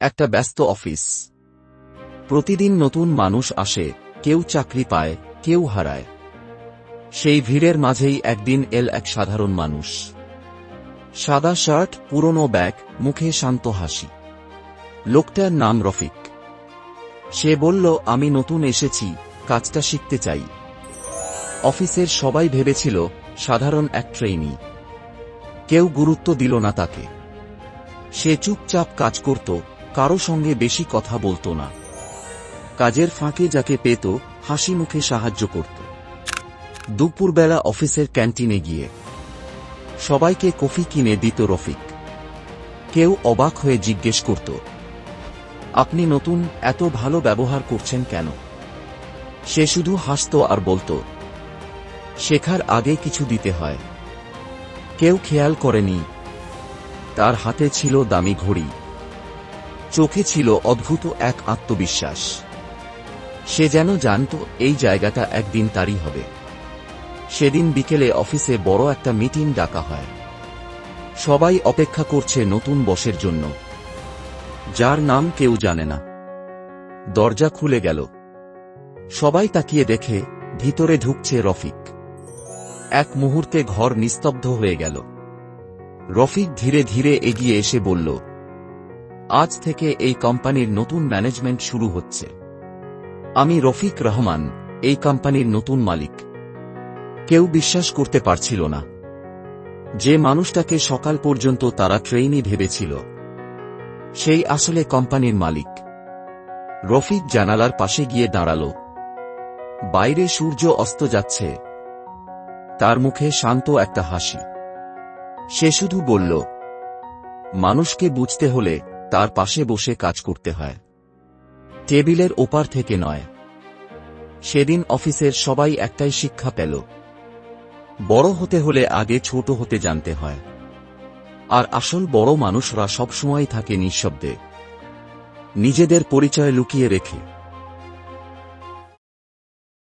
একটা ব্যস্ত অফিস। প্রতিদিন নতুন মানুষ আসে, কেউ চাকরি পায়, কেউ হারায়। সেই ভিড়ের মাঝেই একদিন এল এক সাধারণ মানুষ। সাদা শার্ট, পুরনো ব্যাগ, মুখে শান্ত হাসি। লোকটার নাম রফিক। সে বলল, আমি নতুন এসেছি, কাজটা শিখতে চাই। অফিসের সবাই ভেবেছিল, সাধারণ এক ট্রেইনি কেউ গুরুত্ব দিল না তাকে। সে চুপচাপ কাজ করত কারও সঙ্গে বেশি কথা বলতো না। কাজের ফাঁকে যাকে পেত, হাসি মুখে সাহায্য করত। দুপুরবেলা অফিসের ক্যান্টিনে গিয়ে সবাইকে কফি কিনে দিত রফিক। কেউ অবাক হয়ে জিজ্ঞেস করত, আপনি নতুন, এত ভালো ব্যবহার করছেন কেন? সে শুধু হাসত আর বলতো, শেখার আগে কিছু দিতে হয়। কেউ খেয়াল করেনি। তার হাতে ছিল দামি ঘড়ি। চোখে ছিল অদ্ভুত এক আত্মবিশ্বাস। সে যেন জানত এই জায়গাটা একদিন তারই হবে। সেদিন বিকেলে অফিসে বড় একটা মিটিং ডাকা হয়। সবাই অপেক্ষা করছে নতুন বসের জন্য। যার নাম কেউ জানে না। দরজা খুলে গেল। সবাই তাকিয়ে দেখে ভিতরে ঢুকছে রফিক। এক মুহূর্তে ঘর নিস্তব্ধ হয়ে গেল। রফিক ধীরে ধীরে এগিয়ে এসে বলল আজ থেকে এই কোম্পানির নতুন ম্যানেজমেন্ট শুরু হচ্ছে। আমি রফিক রহমান, এই কোম্পানির নতুন মালিক। কেউ বিশ্বাস করতে পারছিল না। যে মানুষটাকে সকাল পর্যন্ত তারা ট্রেইনি ভেবেছিল, সেই আসলে কোম্পানির মালিক। রফিক জানালার পাশে গিয়ে দাঁড়াল। বাইরে সূর্য অস্ত যাচ্ছে। তার মুখে শান্ত একটা হাসি। সে শুধু বলল, মানুষকে বুঝতে হলে তার পাশে বসে কাজ করতে হয়। টেবিলের ওপার থেকে নয়। সেদিন অফিসের সবাই একটাই শিক্ষা পেল। বড় হতে হলে আগে ছোট হতে জানতে হয়। আর আসল বড় মানুষরা সবসময় থাকে নিঃশব্দে। নিজেদের পরিচয় লুকিয়ে রেখে।